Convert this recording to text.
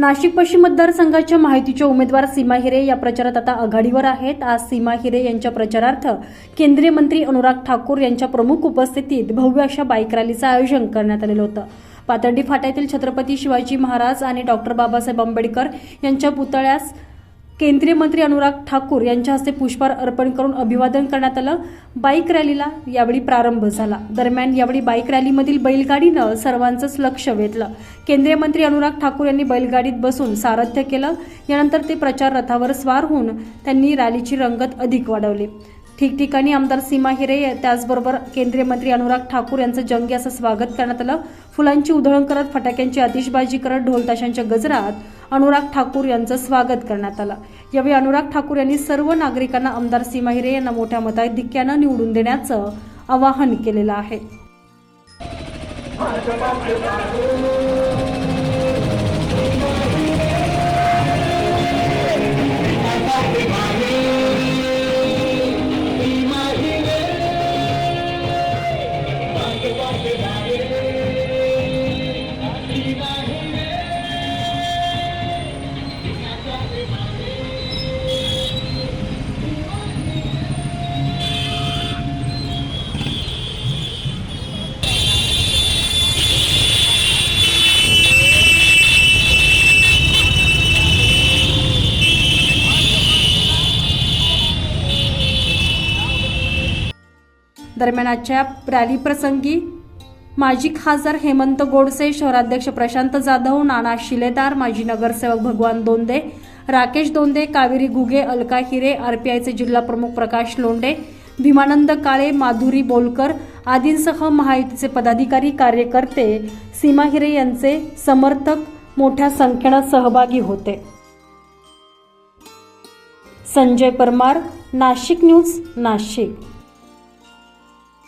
नाशिक पश्चिम मतदारसंघाच्या माहितीच्या उमेदवार सीमा हिरे या प्रचारात आता आघाडीवर आहेत. आज सीमा हिरे यांच्या प्रचारार्थ केंद्रीय मंत्री अनुराग ठाकूर यांच्या प्रमुख उपस्थितीत भव्य अशा बाईक रॅलीचं आयोजन करण्यात आलेलं होतं. पातर्डी फाट्यातील छत्रपती शिवाजी महाराज आणि डॉक्टर बाबासाहेब आंबेडकर यांच्या पुतळ्यास केंद्रीय मंत्री अनुराग ठाकूर यांच्या हस्ते पुष्पहार अर्पण करून अभिवादन करण्यात आलं. बाईक रॅलीला यावेळी प्रारंभ झाला. दरम्यान यावेळी बाईक रॅलीमधील बैलगाडीनं सर्वांचंच लक्ष वेधलं. केंद्रीय मंत्री अनुराग ठाकूर यांनी बैलगाडीत बसून सारथ्य केलं. यानंतर ते प्रचार रथावर स्वार होऊन त्यांनी रॅलीची रंगत अधिक वाढवली. ठिकठिकाणी आमदार सीमा हिरे त्याचबरोबर केंद्रीय मंत्री अनुराग ठाकूर यांचं जंगी असं स्वागत करण्यात आलं. फुलांची उधळण करत फटाक्यांची आतिषबाजी करत ढोलताशांच्या गजरात अनुराग ठाकूर यांचं स्वागत करण्यात आलं. यावेळी अनुराग ठाकूर यांनी सर्व नागरिकांना आमदार सीमा हिरे यांना मोठ्या मताधिक्यानं निवडून देण्याचं आवाहन केलेलं आहे. दरम्यानच्या रॅली प्रसंगी माजी खासदार हेमंत गोडसे शहराध्यक्ष प्रशांत जाधव नाना शिलेदार माजी नगरसेवक भगवान दोंदे राकेश दोंदे कावेरी घुगे अलका हिरे आरपीआयचे जिल्हा प्रमुख प्रकाश लोंडे भीमानंद काळे माधुरी बोलकर आदींसह महायुतीचे पदाधिकारी कार्यकर्ते सीमा हिरे यांचे समर्थक मोठ्या संख्येनं सहभागी होते. संजय परमार नाशिक न्यूज नाशिक.